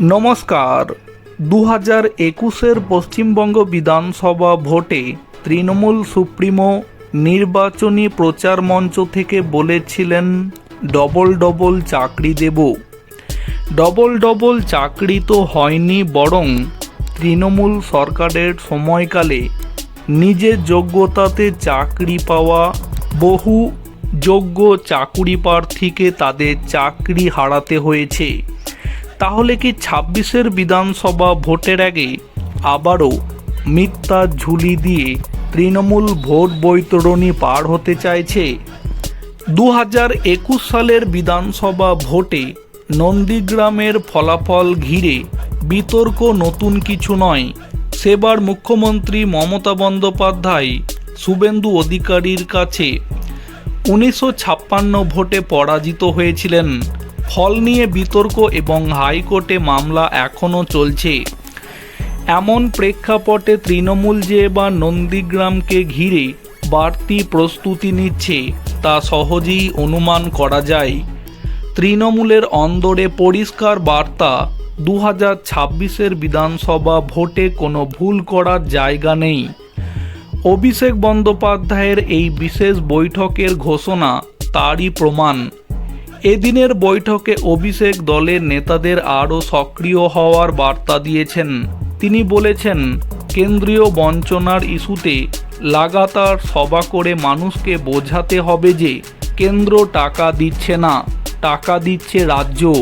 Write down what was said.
নমস্কার। দু হাজার একুশের পশ্চিমবঙ্গ বিধানসভা ভোটে তৃণমূল সুপ্রিমো নির্বাচনী প্রচার মঞ্চ থেকে বলেছিলেন, ডবল ডবল চাকরি দেব। ডবল ডবল চাকরি তো হয়নি, বরং তৃণমূল সরকারের সময়কালে নিজের যোগ্যতাতে চাকরি পাওয়া, বহু যোগ্য চাকুরি প্রার্থীকে তাদের চাকরি হারাতে হয়েছে। তাহলে কি ছাব্বিশের বিধানসভা ভোটের আগে আবারও মিথ্যা ঝুলি দিয়ে তৃণমূল ভোট বৈতরণী পার হতে চাইছে? দু হাজার একুশ সালের বিধানসভা ভোটে নন্দীগ্রামের ফলাফল ঘিরে বিতর্ক নতুন কিছু নয়। সেবার মুখ্যমন্ত্রী মমতা বন্দ্যোপাধ্যায় শুভেন্দু অধিকারীর কাছে উনিশশো ছাপ্পান্ন ভোটে পরাজিত হয়েছিলেন। ফল নিয়ে বিতর্ক এবং হাইকোর্টে মামলা এখনও চলছে। এমন প্রেক্ষাপটে তৃণমূল যে এবার নন্দীগ্রামকে ঘিরে বাড়তি প্রস্তুতি নিচ্ছে, তা সহজেই অনুমান করা যায়। তৃণমূলের অন্দরে পরিষ্কার বার্তা দু হাজার ছাব্বিশের বিধানসভা ভোটে কোনো ভুল করার জায়গা নেই। অভিষেক বন্দ্যোপাধ্যায়ের এই বিশেষ বৈঠকের ঘোষণা তারই প্রমাণ। এদিনের বৈঠকে অভিষেক দলের নেতাদের আরও সক্রিয় হওয়ার বার্তা দিয়েছেন। তিনি বলেছেন, কেন্দ্রীয় বঞ্চনার ইস্যুতে লাগাতার সভা করে মানুষকে বোঝাতে হবে যে, কেন্দ্র টাকা দিচ্ছে না, টাকা দিচ্ছে রাজ্য।